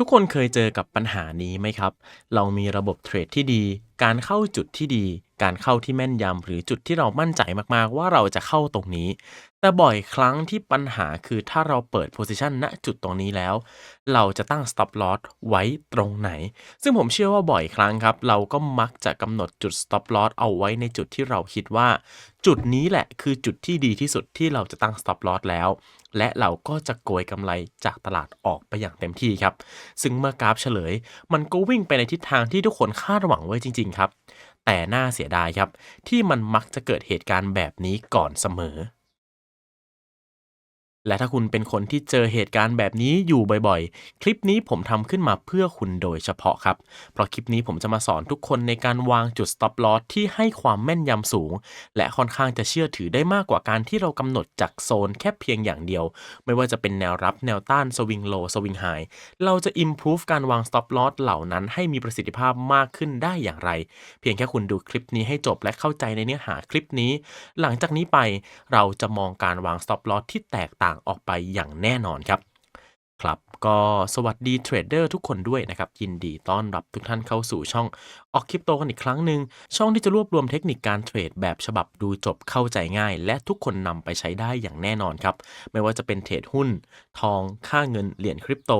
ทุกคนเคยเจอกับปัญหานี้ไหมครับ เรามีระบบเทรดที่ดี การเข้าจุดที่ดี การเข้าที่แม่นยำหรือจุดที่เรามั่นใจมากๆ ว่าเราจะเข้าตรงนี้ แต่บ่อยครั้งที่ปัญหาคือถ้าเราเปิด position ณจุดตรงนี้แล้ว เราจะตั้ง stop loss ไว้ตรงไหน ซึ่งผมเชื่อว่าบ่อยครั้งครับ เราก็มักจะกำหนดจุด stop loss เอาไว้ในจุดที่เราคิดว่า จุดนี้แหละคือจุดที่ดีที่สุดที่เราจะตั้ง stop loss แล้ว และเราก็จะโกยกำไรจากตลาดออกไปอย่างเต็มที่ครับ ซึ่งเมื่อกราฟเฉลย มันก็วิ่งไปในทิศทางที่ทุกคนคาดหวังไว้จริง ๆ ครับ แต่น่าเสียดายครับ ที่มันมักจะเกิดเหตุการณ์แบบนี้ก่อนเสมอ และถ้าคุณเป็นคนที่เจอเหตุการณ์แบบนี้อยู่บ่อยๆ คลิปนี้ผมทำขึ้นมาเพื่อคุณโดยเฉพาะครับ เพราะคลิปนี้ผมจะมาสอนทุกคนในการวางจุด stop loss ที่ให้ความแม่นยำสูง และค่อนข้างจะเชื่อถือได้มากกว่าการที่เรากำหนดจากโซนแค่เพียงอย่างเดียว ไม่ว่าจะเป็นแนวรับแนวต้านสวิงโลสวิงไฮเราจะ improve การวาง stop loss เหล่านั้นให้มีประสิทธิภาพมากขึ้นได้อย่างไร เพียงแค่คุณดูคลิปนี้ให้จบและเข้าใจในเนื้อหาคลิปนี้ หลังจากนี้ไปเราจะมองการวาง stop loss ที่แตกต่างออกไปอย่างแน่นอนครับครับก็สวัสดีเทรดเดอร์ทุกคนด้วยนะครับ ยินดีต้อนรับทุกท่านเข้าสู่ช่องออกคริปโตกันอีกครั้งหนึ่งช่องที่จะรวบรวมเทคนิคการเทรดแบบฉบับดูจบเข้าใจง่าย และทุกคนนำไปใช้ได้อย่างแน่นอนครับ ไม่ว่าจะเป็นเทรดหุ้น ทองค่าเงินเหรียญคริปโต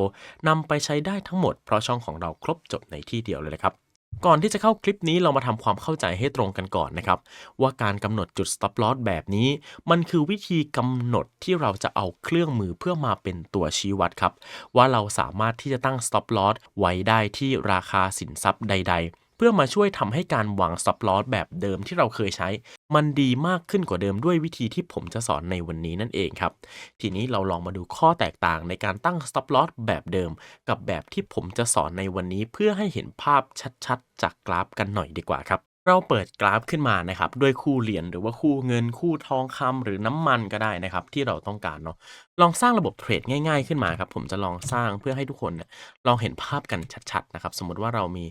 นำไปใช้ได้ทั้งหมดเพราะช่องของเราครบจบในที่เดียวเลยนะครับ ก่อนที่จะเข้าคลิปนี้เรามาทำความเข้าใจให้ตรงกันก่อนนะครับ ว่าการกำหนดจุด stop loss แบบนี้ มันคือวิธีกำหนดที่เราจะเอาเครื่องมือเพื่อมาเป็นตัวชี้วัดครับ ว่าเราสามารถที่จะตั้ง stop loss ไว้ได้ที่ราคาสินทรัพย์ใด ๆ เพื่อมาช่วยทำให้การวาง stop loss แบบเดิมที่เราเคยใช้ มันดีมากขึ้นกว่าเดิมด้วยวิธีที่ผมจะสอนในวันนี้นั่นเองครับ ทีนี้เราลองมาดูข้อแตกต่างในการตั้ง stop loss แบบเดิม กับแบบที่ผมจะสอนในวันนี้เพื่อให้เห็นภาพชัดๆ จากกราฟกันหน่อยดีกว่าครับเราเปิดกราฟขึ้นมานะครับด้วยคู่เหรียญหรือว่าคู่เงินคู่ทองคำหรือน้ำมันก็ได้นะครับ ที่เราต้องการเนาะลองสร้างระบบเทรดง่ายๆขึ้นมาครับ ผมจะลองสร้างเพื่อให้ทุกคนเนี่ยลองเห็นภาพกันชัดๆนะครับ สมมติว่าเรามี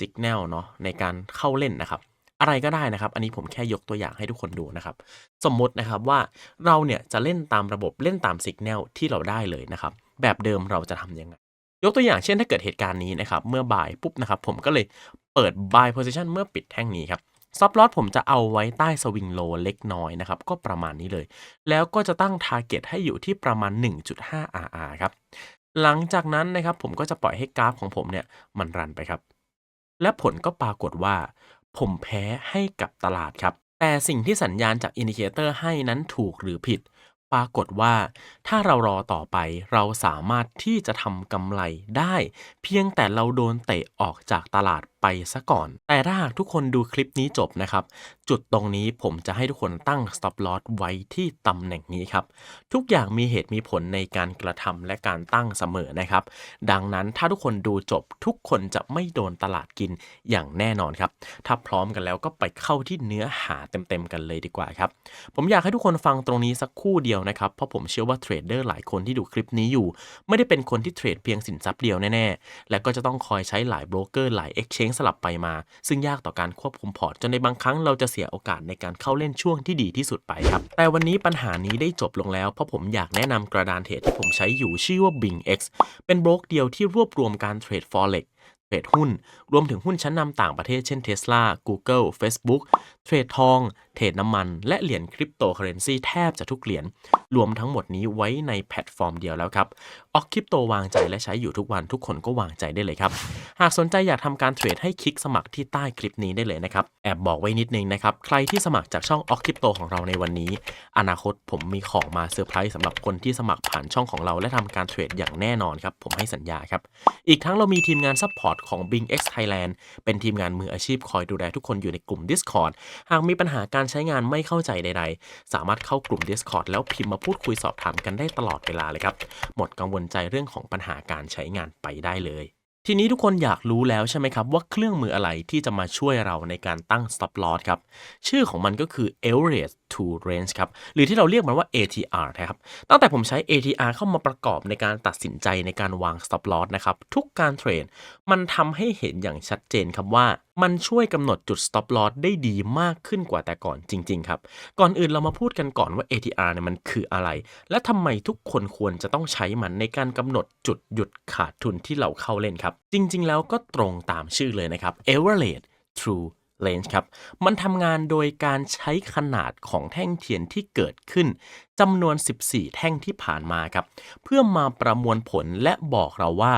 สัญญาณเนาะในการเข้าเล่นนะครับ อะไรก็ได้นะครับ อันนี้ผมแค่ยกตัวอย่างให้ทุกคนดูนะครับ สมมตินะครับว่าเราเนี่ยจะเล่นตามระบบเล่นตามสัญญาณที่เราได้เลยนะครับ แบบเดิมเราจะทำยังไงยกตัวอย่างเช่นถ้าเกิดเหตุการณ์นี้นะครับ เมื่อบ่ายปุ๊บนะครับ ผมก็เลยเปิด buy position เมื่อปิดแท่งนี้ครับ stop loss ผมจะเอาไว้ใต้สวิงโลเล็กน้อยนะครับ ก็ประมาณนี้เลย แล้วก็จะตั้ง target ให้อยู่ที่ประมาณ 1.5 RR ครับ หลังจากนั้นนะครับผมก็จะปล่อยให้กราฟของผมเนี่ยมันรันไปครับ และผลก็ปรากฏว่า ผมแพ้ให้กับตลาดครับ แต่สิ่งที่สัญญาณจากอินดิเคเตอร์ให้นั้นถูกหรือผิด ปรากฏว่า ถ้าเรารอต่อไปเราสามารถที่จะทำกำไรได้ เพียงแต่เราโดนเตะออกจากตลาด ไปซะก่อน แต่ถ้าหากทุกคนดูคลิปนี้จบนะครับ จุดตรงนี้ผมจะให้ทุกคนตั้ง stop loss ไว้ที่ตำแหน่งนี้ครับ ทุกอย่างมีเหตุมีผลในการกระทำและการตั้งเสมอนะครับ ดังนั้นถ้าทุกคนดูจบทุกคนจะไม่โดนตลาดกินอย่างแน่นอนครับ ถ้าพร้อมกันแล้วก็ไปเข้าที่เนื้อหาเต็มๆกันเลยดีกว่าครับ ผมอยากให้ทุกคนฟังตรงนี้สักคู่เดียวนะครับ เพราะผมเชื่อว่าเทรดเดอร์หลายคนที่ดูคลิปนี้อยู่ ไม่ได้เป็นคนที่เทรดเพียงสินทรัพย์เดียวแน่ๆ และก็จะต้องคอยใช้หลายโบรกเกอร์หลาย Exchange สลับไปมา ซึ่งยากต่อการควบคุมพอร์ตจนในบางครั้งเราจะเสียโอกาสในการเข้าเล่นช่วงที่ดีที่สุดไปครับ แต่วันนี้ปัญหานี้ได้จบลงแล้ว เพราะผมอยากแนะนำกระดานเทรดที่ผมใช้อยู่ชื่อว่า BingX เป็นโบรกเดียวที่รวบรวมการเทรด Forex เทรดหุ้น รวมถึงหุ้นชั้นนำต่างประเทศเช่น Tesla Google Facebook เทรดทอง เทรดน้ำมัน และเหรียญคริปโตเคอเรนซีแทบจะทุกเหรียญ รวมทั้งหมดนี้ไว้ในแพลตฟอร์มเดียวแล้วครับ ออกคริปโตวางใจและใช้อยู่ทุกวันทุกคนก็วางใจได้เลยครับ หากสนใจอยากทำการเทรดให้คลิกสมัครที่ใต้คลิปนี้ได้เลยนะครับ แอบบอกไว้นิดนึงนะครับ ใครที่สมัครจากช่องออกคริปโตของเราในวันนี้ อนาคตผมมีของมาเซอร์ไพรส์สำหรับคนที่สมัครผ่านช่องของเราและทำการเทรดอย่างแน่นอนครับ ผมให้สัญญาครับ อีกทั้งเรามีทีมงานซัพพอร์ตของ BingX Thailand เป็นทีมงานมืออาชีพคอยดูแลทุกคนอยู่ในกลุ่ม Discord หากมีปัญหาการใช้งานไม่เข้าใจใด ๆ สามารถเข้ากลุ่ม Discord แล้วพิมพ์มาพูดคุยสอบถามกันได้ตลอดเวลาเลยครับ หมดกังวลใจเรื่องของปัญหาการใช้งานไปได้เลย ทีนี้ทุกคนอยากรู้แล้วใช่ไหมครับ ว่าเครื่องมืออะไรที่จะมาช่วยเราในการตั้ง stop loss ครับ ชื่อของมันก็คือ average to range ครับ หรือที่เราเรียกมันว่า ATR นะครับ ตั้งแต่ผมใช้ ATR เข้ามาประกอบในการตัดสินใจในการวาง stop loss นะครับ ทุกการเทรดมันทำให้เห็นอย่างชัดเจนครับว่า มันช่วยกำหนดจุด stop loss ได้ดีมากขึ้นกว่าแต่ก่อนจริง ๆ ครับ ก่อนอื่นเรามาพูดกันก่อนว่า ATR เนี่ยมันคืออะไร และทำไมทุกคนควรจะต้องใช้มันในการกำหนดจุดหยุดขาดทุนที่เราเข้าเล่นครับ จริง ๆ แล้วก็ตรงตามชื่อเลยนะครับ average true range ครับ มันทำงานโดยการใช้ขนาดของแท่งเทียนที่เกิดขึ้นจำนวน 14 แท่งที่ผ่านมาครับ เพื่อมาประมวลผลและบอกเราว่า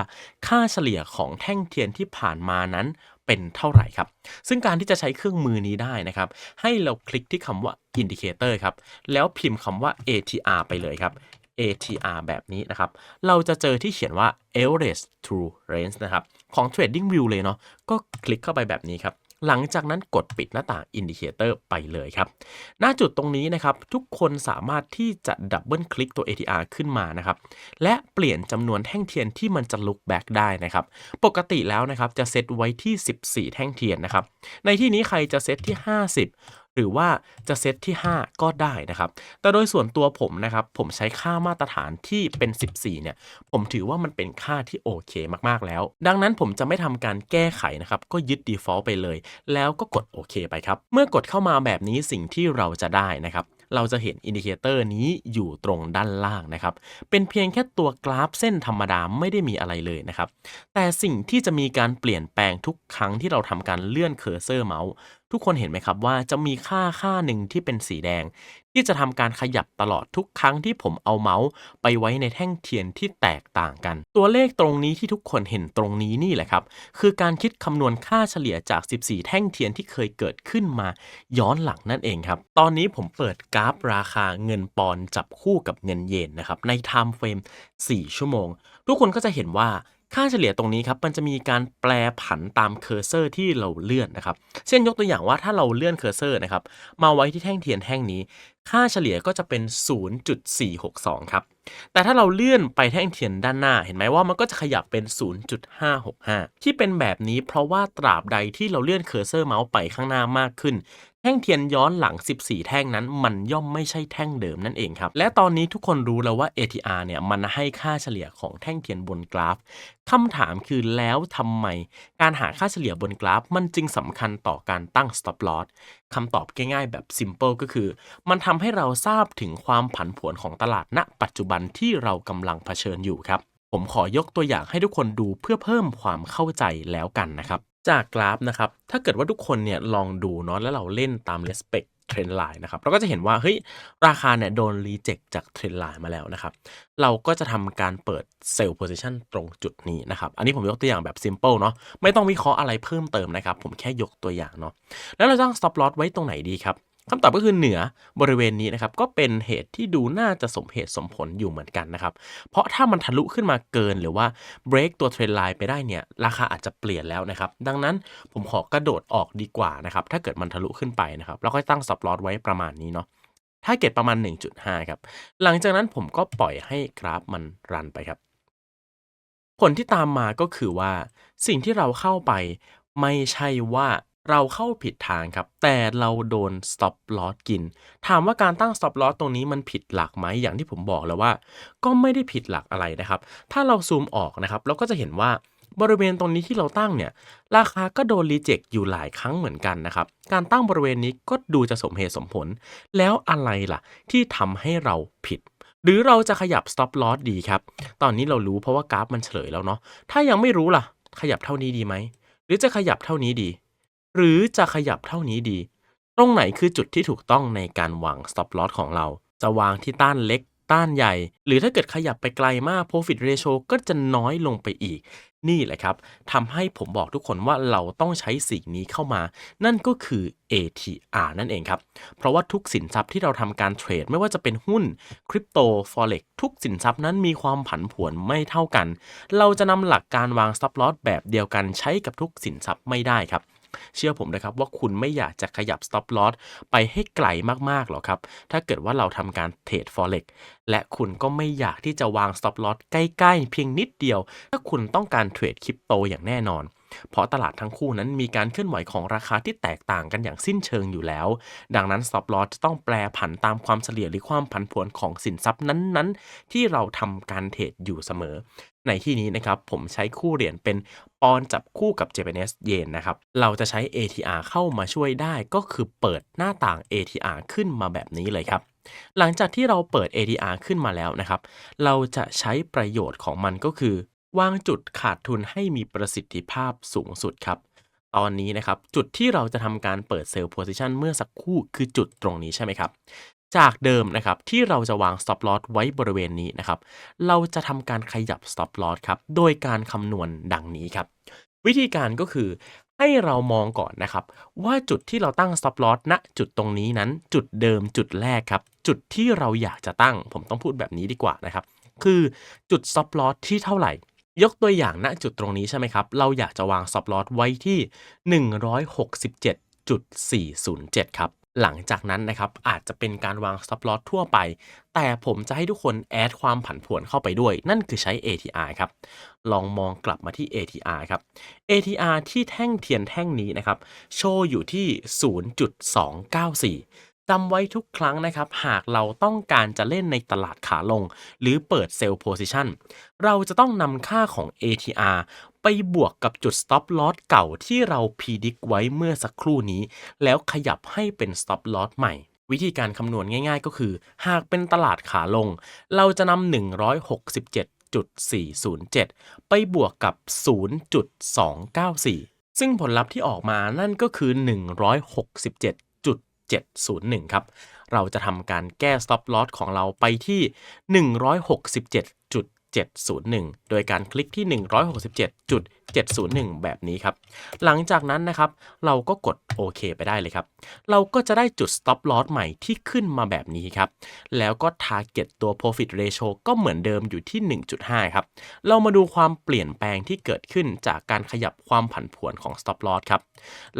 ค่าเฉลี่ยของแท่งเทียนที่ผ่านมานั้น เป็นเท่าไหร่ครับ ซึ่งการที่จะใช้เครื่องมือนี้ได้นะครับ ให้เราคลิกที่คำว่า indicator ครับ แล้วพิมพ์คำว่า ATR ไปเลยครับ ATR แบบนี้นะครับ เราจะเจอที่เขียนว่า average true range นะครับ ของ Trading View เลยเนาะ ก็คลิกเข้าไปแบบนี้ครับ หลังจากนั้นกดปิดหน้าต่าง Indicator ไปเลยครับ หน้าจุดตรงนี้นะครับ ทุกคนสามารถที่จะดับเบิลคลิกตัว ATR ขึ้นมานะครับ และเปลี่ยนจำนวนแท่งเทียนที่มันจะลุกแบกได้นะครับ ปกติแล้วนะครับจะเซตไว้ที่ 14 แท่งเทียนนะครับ ในที่นี้ใครจะเซตที่ 50 หรือว่าจะเซตที่ 5 ก็ได้นะครับ แต่โดยส่วนตัวผมนะครับ ผมใช้ค่ามาตรฐานที่เป็น 14 เนี่ย ผมถือว่ามันเป็นค่าที่โอเคมากๆแล้ว ดังนั้นผมจะไม่ทำการแก้ไขนะครับ ก็ยึด default ไปเลย แล้วก็กดโอเคไปครับ เมื่อกดเข้ามาแบบนี้สิ่งที่เราจะได้นะครับเราจะเห็นอินดิเคเตอร์นี้อยู่ตรงด้านล่างนะครับ เป็นเพียงแค่ตัวกราฟเส้นธรรมดาไม่ได้มีอะไรเลยนะครับ แต่สิ่งที่จะมีการเปลี่ยนแปลงทุกครั้งที่เราทำการเลื่อนเคอร์เซอร์เมาส์ทุกคนเห็นไหมครับว่าจะมีค่าค่าหนึ่งที่เป็นสีแดง ที่จะทำการขยับตลอดทุกครั้งที่ผมเอาเมาส์ไปไว้ในแท่งเทียนที่แตกต่างกัน ตัวเลขตรงนี้ที่ทุกคนเห็นตรงนี้นี่แหละครับ คือการคิดคำนวณค่าเฉลี่ยจาก 14 แท่งเทียนที่เคยเกิดขึ้นมาย้อนหลังนั่นเองครับ ตอนนี้ผมเปิดกราฟราคาเงินปอนจับคู่กับเงินเยนนะครับในไทม์เฟรม4ชั่วโมง ทุกคนก็จะเห็นว่า ค่าเฉลี่ยตรงนี้ครับมันจะมีการแปลผันตามเคอร์เซอร์ที่เราเลื่อนนะครับ เช่นยกตัวอย่างว่าถ้าเราเลื่อนเคอร์เซอร์นะครับมาไว้ที่แท่งเทียนแท่งนี้ ค่าเฉลี่ยก็จะเป็น 0.462 ครับ แต่ถ้าเราเลื่อนไปแท่งเทียนด้านหน้า เห็นไหมว่ามันก็จะขยับเป็น 0.565 ที่เป็นแบบนี้เพราะว่าตราบใดที่เราเลื่อนเคอร์เซอร์เมาส์ไปข้างหน้ามากขึ้น แท่งเทียนย้อนหลัง 14 แท่งนั้น มันย่อมไม่ใช่แท่งเดิมนั่นเองครับ และตอนนี้ทุกคนรู้แล้วว่า ATR เนี่ยมันให้ค่าเฉลี่ยของแท่งเทียนบนกราฟคำถามคือแล้วทำไม การหาค่าเฉลี่ยบนกราฟ มันจึงสำคัญต่อการตั้ง stop loss คำตอบง่ายๆแบบ simple ก็คือ มันทำให้เราทราบถึงความผันผวนของตลาดณ ปัจจุบันที่เรากำลังเผชิญอยู่ครับ ผมขอยกตัวอย่างให้ทุกคนดูเพื่อเพิ่มความเข้าใจแล้วกันนะครับ จากกราฟนะครับ ถ้าเกิดว่าทุกคนเนี่ยลองดูเนาะแล้วเราเล่นตาม respect เทรนไลน์นะครับเราก็จะเห็นว่าเฮ้ยราคาเนี่ยโดนรีเจ็คจากเทรนไลน์มาแล้วนะครับ เราก็จะทำการเปิดเซลล์โพซิชันตรงจุดนี้นะครับ อันนี้ผมยกตัวอย่างแบบซิมเปิลเนาะไม่ต้องวิเคราะห์อะไรเพิ่มเติมนะครับ ผมแค่ยกตัวอย่างเนาะแล้วเราตั้ง stop loss ไว้ตรงไหนดีครับ คำตอบก็คือเหนือบริเวณนี้นะครับก็เป็นเหตุที่ดูน่าจะสมเหตุสมผลอยู่เหมือนกันนะครับ เพราะถ้ามันทะลุขึ้นมาเกินหรือว่า break ตัวเทรนไลน์ไปได้เนี่ยราคาอาจจะเปลี่ยนแล้วนะครับ ดังนั้นผมขอกระโดดออกดีกว่านะครับถ้าเกิดมันทะลุขึ้นไปนะครับแล้วก็ตั้ง stop loss ไว้ประมาณนี้เนาะถ้าเก็ตประมาณ 1.5 ครับ หลังจากนั้นผมก็ปล่อยให้กราฟมันรันไปครับ ผลที่ตามมาก็คือว่า สิ่งที่เราเข้าไปไม่ใช่ว่า เราเข้าผิดทางครับ แต่เราโดน stop loss กิน ถามว่าการตั้ง stop loss ตรงนี้มันผิดหลักไหมอย่างที่ผมบอกแล้วว่า ก็ไม่ได้ผิดหลักอะไรนะครับ ถ้าเราซูมออกนะครับ เราก็จะเห็นว่าบริเวณตรงนี้ที่เราตั้งเนี่ย ราคาก็โดนรีเจ็คอยู่หลายครั้งเหมือนกันนะครับ การตั้งบริเวณนี้ก็ดูจะสมเหตุสมผล แล้วอะไรล่ะ ที่ทำให้เราผิดหรือเราจะขยับ stop loss ดีครับ ตอนนี้เรารู้เพราะว่ากราฟมันเฉลยแล้วเนาะ ถ้ายังไม่รู้ล่ะ ขยับเท่านี้ดีไหม หรือจะขยับเท่านี้ดี หรือจะขยับเท่านี้ดี ตรงไหนคือจุดที่ถูกต้องในการวาง stop loss ของเรา จะวางที่ต้านเล็ก ต้านใหญ่ หรือถ้าเกิดขยับไปไกลมาก profit ratio ก็จะน้อยลงไปอีก นี่แหละครับทำให้ผมบอกทุกคนว่าเราต้องใช้สิ่งนี้เข้ามา นั่นก็คือ ATR นั่นเองครับ เพราะว่าทุกสินทรัพย์ที่เราทำการเทรดไม่ว่าจะเป็นหุ้นคริปโต forex ทุกสินทรัพย์นั้นมีความผันผวนไม่เท่ากัน เราจะนำหลักการวาง stop loss แบบเดียวกันใช้กับทุกสินทรัพย์ไม่ได้ครับ เชื่อผมนะครับว่าคุณไม่อยากจะขยับ stop loss ไปให้ไกลมากๆหรอกครับ ถ้าเกิดว่าเราทำการเทรด forex และคุณก็ไม่อยากที่จะวาง stop loss ใกล้ๆ เพียงนิดเดียว ถ้าคุณต้องการเทรดคริปโตอย่างแน่นอนเพราะตลาดทั้งคู่นั้นมีการเคลื่อนไหวของราคาที่แตกต่างกันอย่างสิ้นเชิงอยู่แล้ว ดังนั้น stop loss จะต้องแปลผันตามความเฉลี่ยหรือความผันผวนของสินทรัพย์นั้นๆ ที่เราทำการเทรดอยู่เสมอ ในที่นี้นะครับผมใช้คู่เหรียญเป็นปอนจับคู่กับ Japanese yen นะครับเราจะใช้ ATR เข้ามาช่วยได้ก็คือเปิดหน้าต่าง ATR ขึ้นมาแบบนี้เลยครับ หลังจากที่เราเปิด ATR ขึ้นมาแล้วนะครับ เราจะใช้ประโยชน์ของมันก็คือ วางจุดขาดทุนให้มีประสิทธิภาพสูงสุดครับตอนนี้นะครับ จุดที่เราจะทำการเปิดเซลล์โพซิชันเมื่อสักครู่คือจุดตรงนี้ใช่ไหมครับ จากเดิมนะครับที่เราจะวาง stop loss ไว้บริเวณนี้นะครับ เราจะทำการขยับ stop loss ครับ โดยการคำนวณดังนี้ครับ วิธีการก็คือให้เรามองก่อนนะครับ ว่าจุดที่เราตั้ง stop loss ณจุดตรงนี้นั้น จุดเดิมจุดแรกครับ จุดที่เราอยากจะตั้ง ผมต้องพูดแบบนี้ดีกว่านะครับ คือจุด stop loss ที่เท่าไหร่ ยกตัวอย่างณจุดตรงนี้ใช่ไหมครับ เราอยากจะวาง stop loss ไว้ที่ 167.407 ครับ หลังจากนั้นนะครับอาจจะเป็นการวาง stop loss ทั่วไป แต่ผมจะให้ทุกคนแอดความผันผวนเข้าไปด้วย นั่นคือใช้ ATR ครับ ลองมองกลับมาที่ ATR ครับ ATR ที่แท่งเทียนแท่งนี้นะครับ โชว์อยู่ที่ 0.294 จำไว้ทุกครั้งนะครับ หากเราต้องการจะเล่นในตลาดขาลง หรือเปิดเซลล์โพซิชันเราจะต้องนำค่าของ ATR ไปบวกกับจุด stop loss เก่าที่เราพีดิกไว้เมื่อสักครู่นี้ แล้วขยับให้เป็น stop loss ใหม่ วิธีการคำนวณง่ายๆ ก็คือ หากเป็นตลาดขาลง เราจะนำ167.407 ไปบวกกับ 0.294ซึ่งผลลัพธ์ที่ออกมานั่นก็คือ 701 ครับ เราจะทำการแก้ stop loss ของเราไปที่ 167.701 โดยการคลิกที่ 167.7 701 แบบนี้ครับ หลังจากนั้นนะครับ เราก็กดโอเคไปได้เลยครับ เราก็จะได้จุด stop loss ใหม่ที่ขึ้นมาแบบนี้ครับ แล้วก็ target ตัว profit ratio ก็เหมือนเดิมอยู่ที่ 1.5 ครับ เรามาดูความเปลี่ยนแปลงที่เกิดขึ้นจากการขยับความผันผวนของ stop loss ครับ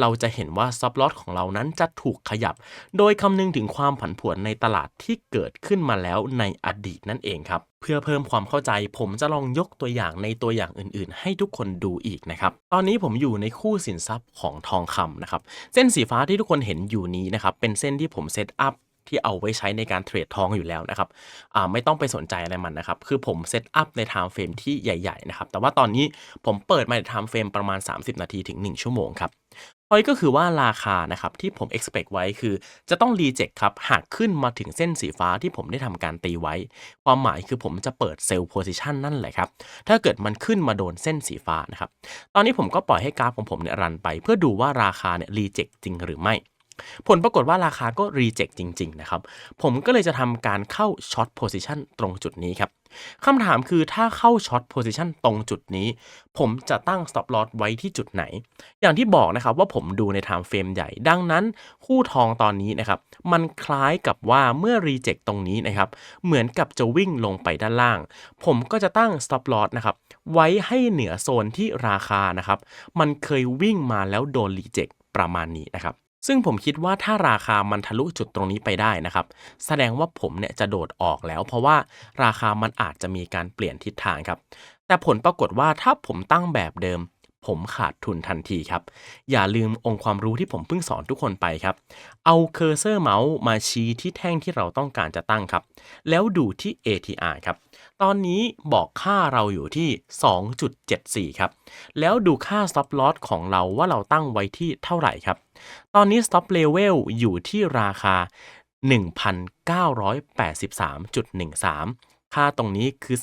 เราจะเห็นว่า stop loss ของเรานั้นจะถูกขยับ โดยคำนึงถึงความผันผวนในตลาดที่เกิดขึ้นมาแล้วในอดีตนั่นเองครับ เพื่อเพิ่มความเข้าใจผมจะลองยกตัวอย่างในตัวอย่างอื่น ๆ ให้ทุกคนดูอีกนะครับ ตอนนี้ผมอยู่ในคู่สินทรัพย์ของทองคำนะครับ เส้นสีฟ้าที่ทุกคนเห็นอยู่นี้นะครับ เป็นเส้นที่ผมเซตอัพที่เอาไว้ใช้ในการเทรดทองอยู่แล้วนะครับไม่ต้องไปสนใจอะไรมันนะครับ คือผมเซตอัพในไทม์เฟรมที่ใหญ่ ๆ นะครับ แต่ว่าตอนนี้ผมเปิดมาในไทม์เฟรมประมาณ 30 นาทีถึง 1 ชั่วโมงครับ พอยก็คือว่าราคานะครับที่ผม expect ไว้คือ จะต้องรีเจ็คครับ หากขึ้นมาถึงเส้นสีฟ้าที่ผมได้ทำการตีไว้ ความหมายคือผมจะเปิดเซลล์โพซิชันนั่นแหละครับ ถ้าเกิดมันขึ้นมาโดนเส้นสีฟ้านะครับ ตอนนี้ผมก็ปล่อยให้กราฟของผมเนี่ยรันไป เพื่อดูว่าราคาเนี่ยรีเจ็คจริงหรือไม่ ผลปรากฏว่าราคาก็รีเจ็คจริง ๆ นะครับ ผมก็เลยจะทำการเข้าช็อตโพซิชันตรงจุดนี้ครับคำถามคือถ้าเข้าช็อตโพซิชันตรงจุดนี้ ผมจะตั้ง stop loss ไว้ที่จุดไหน อย่างที่บอกนะครับว่าผมดูใน time frame ใหญ่ ดังนั้น คู่ทองตอนนี้นะครับ มันคล้ายกับว่าเมื่อ reject ตรงนี้นะครับ เหมือนกับจะวิ่งลงไปด้านล่าง ผมก็จะตั้ง stop loss นะครับ ไว้ให้เหนือโซนที่ราคานะครับ มันเคยวิ่งมาแล้วโดน reject ประมาณนี้นะครับ ซึ่งผมคิดว่าถ้าราคามันทะลุจุดตรงนี้ไปได้นะครับ แสดงว่าผมเนี่ยจะโดดออกแล้ว เพราะว่าราคามันอาจจะมีการเปลี่ยนทิศทางครับ แต่ผลปรากฏว่าถ้าผมตั้งแบบเดิม ผมขาดทุนทันทีครับ อย่าลืมองค์ความรู้ที่ผมเพิ่งสอนทุกคนไปครับ เอาเคอร์เซอร์เมาส์มาชี้ที่แท่งที่เราต้องการจะตั้งครับ แล้วดูที่ ATR ครับ ตอนนี้บอกค่าเราอยู่ที่ 2.74 ครับ แล้วดูค่า stop loss ของเราว่าเราตั้งไว้ที่เท่าไหร่ครับ ตอนนี้ stop level อยู่ที่ราคา 1,983.13 ค่าตรงนี้คือ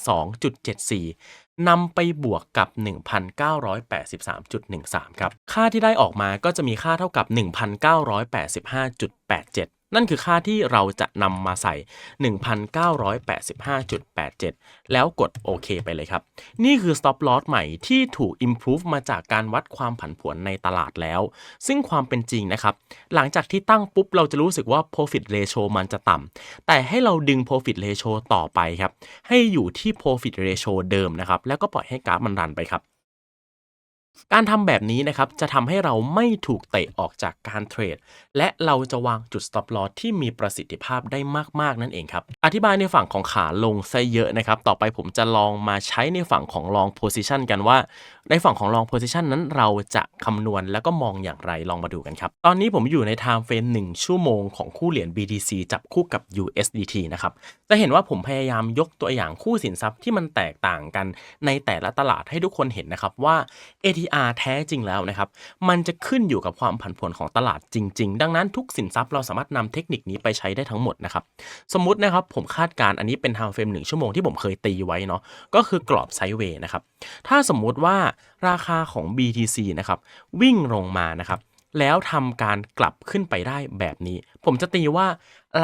2.74นำไปบวกกับ 1,983.13 ครับ ค่าที่ได้ออกมาก็จะมีค่าเท่ากับ 1,985.87 นั่นคือค่าที่เราจะนำมาใส่ 1,985.87 แล้วกดโอเคไปเลยครับ นี่คือ stop loss ใหม่ที่ถูก improve มาจากการวัดความผันผวนในตลาดแล้ว ซึ่งความเป็นจริงนะครับ หลังจากที่ตั้งปุ๊บเราจะรู้สึกว่า profit ratio มันจะต่ำแต่ให้เราดึง profit ratio ต่อไปครับ ให้อยู่ที่ profit ratio เดิมนะครับ แล้วก็ปล่อยให้กราฟมันรันไปครับ การทำแบบนี้นะครับจะทำให้เราไม่ถูกเตะออกจากการเทรด และเราจะวางจุด stop loss ที่มีประสิทธิภาพได้มากๆนั่นเองครับ อธิบายในฝั่งของขาลงซะเยอะนะครับ ต่อไปผมจะลองมาใช้ในฝั่งของ long position กันว่า ในฝั่งของ long position นั้นเราจะคำนวณแล้วก็มองอย่างไรลองมาดูกันครับ ตอนนี้ผมอยู่ใน time frame 1 ชั่วโมงของคู่เหรียญ BTC จับคู่กับ USDT นะครับจะเห็นว่าผมพยายามยกตัวอย่างคู่สินทรัพย์ที่มันแตกต่างกันในแต่ละตลาดให้ทุกคนเห็นนะครับว่า ATR แท้จริงแล้วนะครับ มันจะขึ้นอยู่กับความผันผวนของตลาดจริง ๆ ดังนั้นทุกสินทรัพย์เราสามารถนำเทคนิคนี้ไปใช้ได้ทั้งหมดนะครับ สมมุตินะครับผมคาดการณ์อันนี้เป็น time frame 1ชั่วโมงที่ผมเคยตีไว้เนาะ ก็คือกรอบไซด์เวย์นะครับ ถ้าสมมุติว่าราคาของ BTC นะครับวิ่งลงมานะครับแล้วทำการกลับขึ้นไปได้แบบนี้ ผมจะตีว่า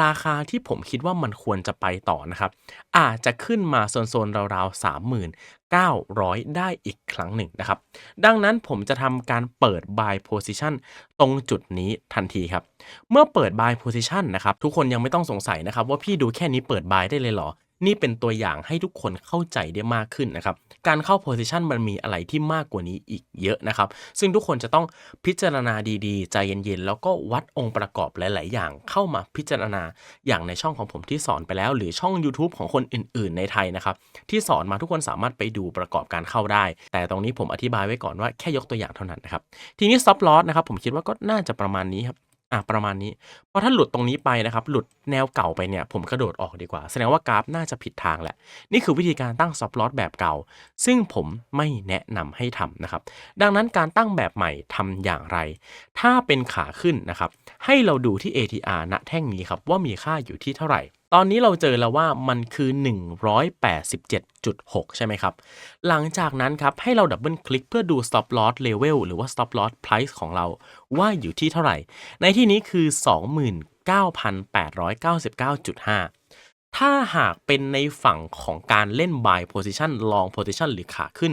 ราคาที่ผมคิดว่ามันควรจะไปต่อนะครับ อาจจะขึ้นมาโซนๆราวๆ39,000 ได้อีกครั้งหนึ่งนะครับ ดังนั้นผมจะทำการเปิด buy position ตรงจุดนี้ทันทีครับ เมื่อเปิด buy position นะครับ ทุกคนยังไม่ต้องสงสัยนะครับ ว่าพี่ดูแค่นี้เปิด buy ได้เลยเหรอ นี่เป็นตัวอย่างให้ทุกคนเข้าใจได้มากขึ้นนะครับ การเข้า position มันมีอะไรที่มากกว่านี้อีกเยอะนะครับ ซึ่งทุกคนจะต้องพิจารณาดีๆ ใจเย็นๆ แล้วก็วัดองค์ประกอบหลาย ๆ อย่างเข้ามาพิจารณาอย่างในช่องของผมที่สอนไปแล้ว หรือช่อง YouTube ของคนอื่น ๆ ในไทยนะครับ ที่สอนมาทุกคนสามารถไปดูประกอบการเข้าได้ แต่ตรงนี้ผมอธิบายไว้ก่อนว่าแค่ยกตัวอย่างเท่านั้นนะครับ ทีนี้ stop loss นะครับผมคิดว่าก็น่าจะประมาณนี้ครับ อะประมาณนี้เพราะถ้าหลุดตรงนี้ไปนะครับ หลุดแนวเก่าไปเนี่ย ผมกระโดดออกดีกว่า แสดงว่ากราฟน่าจะผิดทางแหละ นี่คือวิธีการตั้ง stop loss แบบเก่า ซึ่งผมไม่แนะนำให้ทำนะครับ ดังนั้นการตั้งแบบใหม่ทำอย่างไร ถ้าเป็นขาขึ้นนะครับ ให้เราดูที่ ATR ณแท่งนี้ครับว่ามีค่าอยู่ที่เท่าไหร่ ตอนนี้เราเจอแล้วว่ามันคือ 187.6 ใช่ไหมครับ หลังจากนั้นครับ ให้เราดับเบิลคลิกเพื่อดู stop loss level หรือว่า stop loss price ของเราว่าอยู่ที่เท่าไหร่ ในที่นี้คือ 29,899.5ถ้าหากเป็นในฝั่งของการเล่น buy position long position หรือขาขึ้น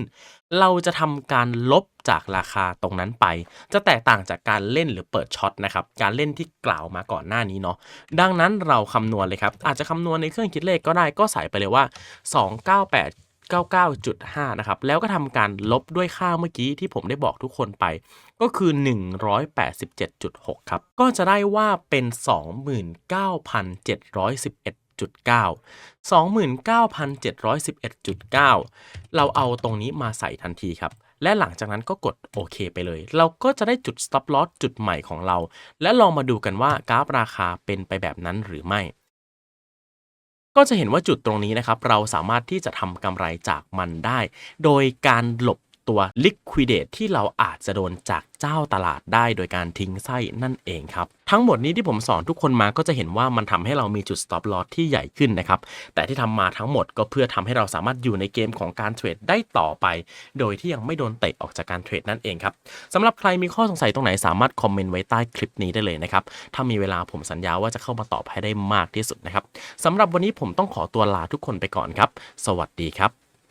เราจะทำการลบจากราคาตรงนั้นไป จะแตกต่างจากการเล่นหรือเปิดช็อตนะครับ การเล่นที่กล่าวมาก่อนหน้านี้เนาะ ดังนั้นเราคำนวณเลยครับ อาจจะคำนวณในเครื่องคิดเลขก็ได้ ก็ใส่ไปเลยว่า 298 99.5 นะครับ แล้วก็ทำการลบด้วยค่าเมื่อกี้ที่ผมได้บอกทุกคนไป ก็คือ 187.6 ครับ ก็จะได้ว่าเป็น 29,711 29,711.9 เราเอาตรงนี้มาใส่ทันทีครับ และหลังจากนั้นก็กดโอเคไปเลย เราก็จะได้จุด stop loss จุดใหม่ของเรา และลองมาดูกันว่ากราฟราคาเป็นไปแบบนั้นหรือไม่ก็จะเห็นว่าจุดตรงนี้นะครับ เราสามารถที่จะทำกำไรจากมันได้ โดยการหลบ ตัว liquidate ที่เราอาจจะโดนจากเจ้าตลาดได้โดยการทิ้งไส้นั่นเองครับ ทั้งหมดนี้ที่ผมสอนทุกคนมาก็จะเห็นว่ามันทำให้เรามีจุด stop loss ที่ใหญ่ขึ้นนะครับ แต่ที่ทำมาทั้งหมดก็เพื่อทำให้เราสามารถอยู่ในเกมของการเทรดได้ต่อไป โดยที่ยังไม่โดนเตะออกจากการเทรดนั่นเองครับสำหรับใครมีข้อสงสัยตรงไหนสามารถคอมเมนต์ไว้ใต้คลิปนี้ได้เลยนะครับ ถ้ามีเวลาผมสัญญาว่าจะเข้ามาตอบให้ได้มากที่สุดนะครับสำหรับวันนี้ผมต้องขอตัวลาทุกคนไปก่อนครับ สวัสดีครับ